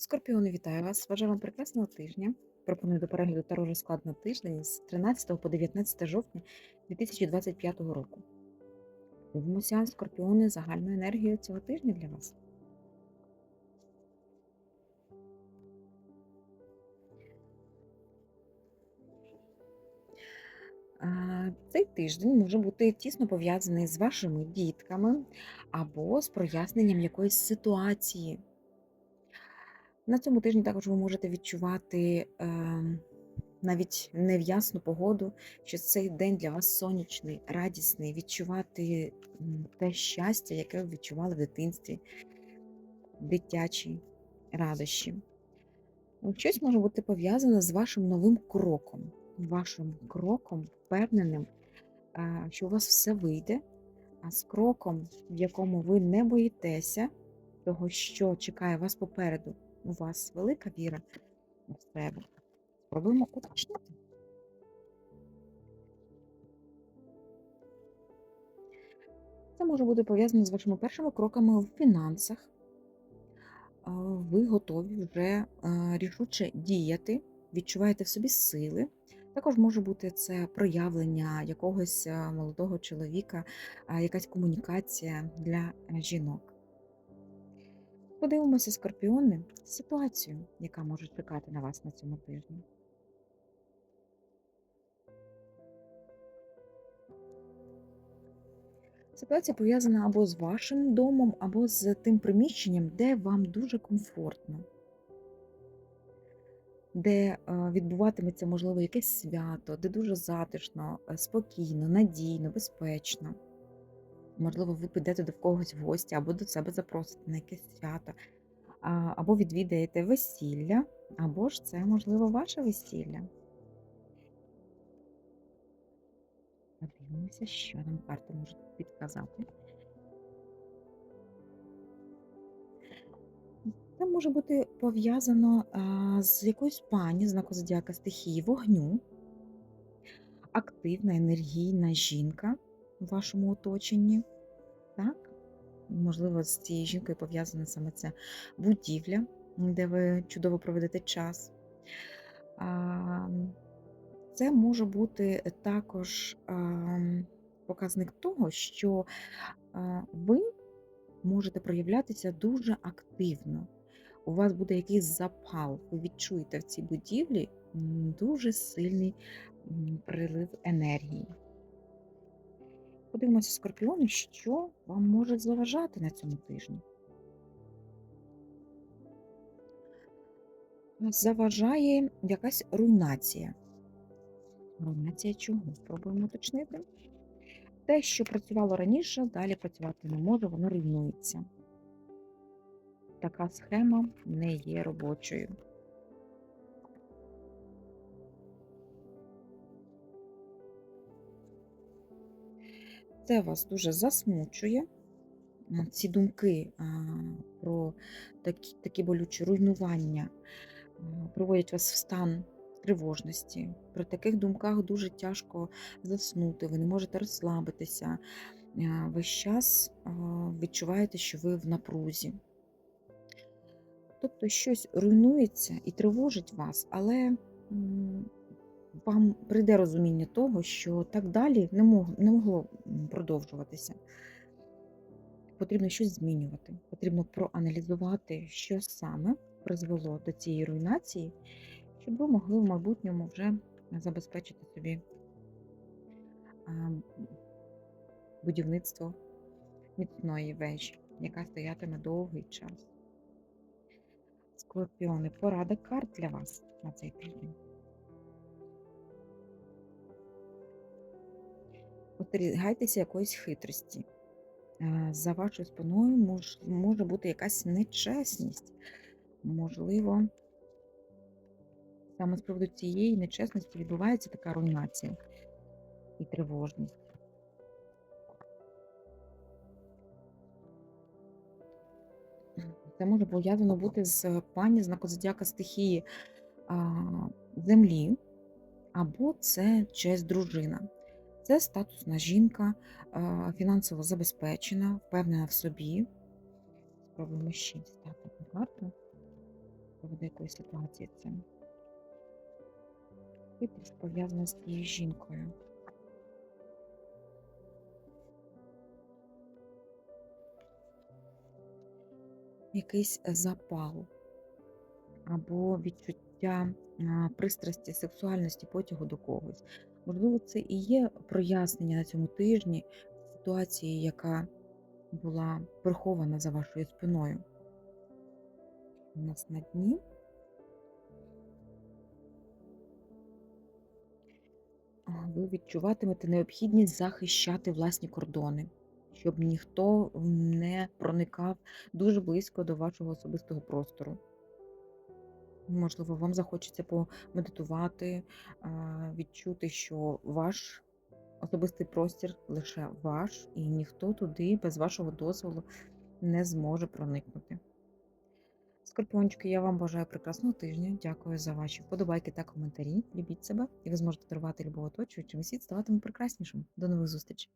Скорпіони, вітаю вас! Бажаю вам прекрасного тижня. Пропоную до перегляду Таро розклад на тиждень з 13 по 19 жовтня 2025 року. Дивимося, скорпіони, загальну енергію цього тижня для вас. Цей тиждень може бути тісно пов'язаний з вашими дітками або з проясненням якоїсь ситуації. На цьому тижні також ви можете відчувати ем, навіть не в ясну погоду, що цей день для вас сонячний, радісний, відчувати те щастя, яке ви відчували в дитинстві, дитячі радощі. Ну, Щось може бути пов'язане з вашим новим кроком, вашим кроком, впевненим, що у вас все вийде, а з кроком, в якому ви не боїтеся того, що чекає вас попереду. У вас велика віра в себе. Спробуємо уточнити. Це може бути пов'язано з вашими першими кроками в фінансах. Ви готові вже е, рішуче діяти, відчуваєте в собі сили. Також може бути це проявлення якогось е, молодого чоловіка, якась комунікація для жінок. Подивимося, скорпіони, ситуацію, яка може чекати на вас на цьому тижні. Ситуація пов'язана або з вашим домом, або з тим приміщенням, де вам дуже комфортно, де е, відбуватиметься, можливо, якесь свято, де дуже затишно, е, спокійно, надійно, безпечно. Можливо, ви підете до когось в гості, або до себе запросите на якесь свято, або відвідаєте весілля, або ж це, можливо, ваше весілля. Подивимося, що нам карти можуть підказати. Це може бути пов'язано з якоюсь пані знаку зодіака стихії вогню, активна, енергійна жінка в вашому оточенні. Так? Можливо, з цією жінкою пов'язана саме ця будівля, де ви чудово проведете час. Це може бути також показник того, що ви можете проявлятися дуже активно. У вас буде якийсь запал, ви відчуєте в цій будівлі дуже сильний прилив енергії. Подивимося, скорпіони, що вам може заважати на цьому тижні. Заважає якась руйнація. Руйнація чого? Спробуємо уточнити. Те, що працювало раніше, далі працювати не може, воно руйнується. Така схема не є робочою. Це вас дуже засмучує. Ці думки про такі, такі болючі руйнування приводять вас в стан тривожності. При таких думках дуже тяжко заснути, ви не можете розслабитися. Весь час відчуваєте, що ви в напрузі. Тобто щось руйнується і тривожить вас, але вам прийде розуміння того, що так далі не могло, не могло продовжуватися. Потрібно щось змінювати. Потрібно проаналізувати, що саме призвело до цієї руйнації, щоб ви могли в майбутньому вже забезпечити собі будівництво міцної вежі, яка стоятиме довгий час. Скорпіони, порада карт для вас на цей тиждень. Остерігайтеся якоїсь хитрості. Е, За вашою спиною мож, може бути якась нечесність. Можливо, саме з приводу цієї нечесності відбувається така руйнація і тривожність. Це може пов'язано бути з пані знаку зодіака стихії а, землі, або це честь дружина. Це статусна жінка, фінансово забезпечена, впевнена в собі. Спробуємо ще дістати карту. якої ситуації це? Хитрість пов'язана з тією жінкою. Якийсь запал або відчуття пристрасті, сексуальності, потягу до когось. Можливо, це і є прояснення на цьому тижні ситуації, яка була прихована за вашою спиною. У нас на дні ви відчуватимете необхідність захищати власні кордони, щоб ніхто не проникав дуже близько до вашого особистого простору. Можливо, вам захочеться помедитувати, відчути, що ваш особистий простір лише ваш, і ніхто туди без вашого дозволу не зможе проникнути. Скорпіончики, я вам бажаю прекрасного тижня. Дякую за ваші вподобайки та коментарі. Любіть себе, і ви зможете дарувати любов оточуючим, і світ ставатиме прекраснішим. До нових зустрічей!